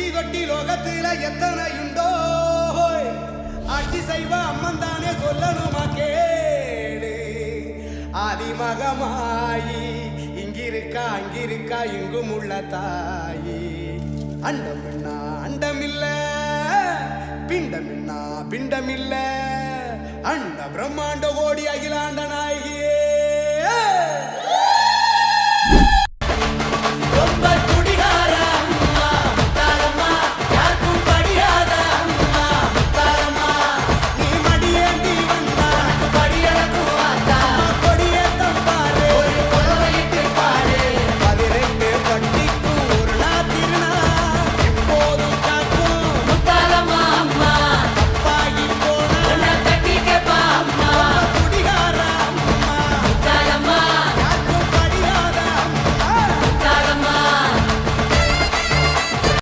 தொட்டி தொட்டி லோகத்துல எத்தனையுண்டோ ஆட்சி செய்வ அம்மன் தானே சொல்லணுமா கேடு ஆதிமகமாயி இங்கிருக்கா அங்கிருக்கா இங்கும் உள்ள தாயி. அண்டம் என்ன அண்டம் இல்ல பிண்டம் என்ன பிண்டம் இல்ல அண்ட பிரம்மாண்ட கோடி அகிலாண்டனா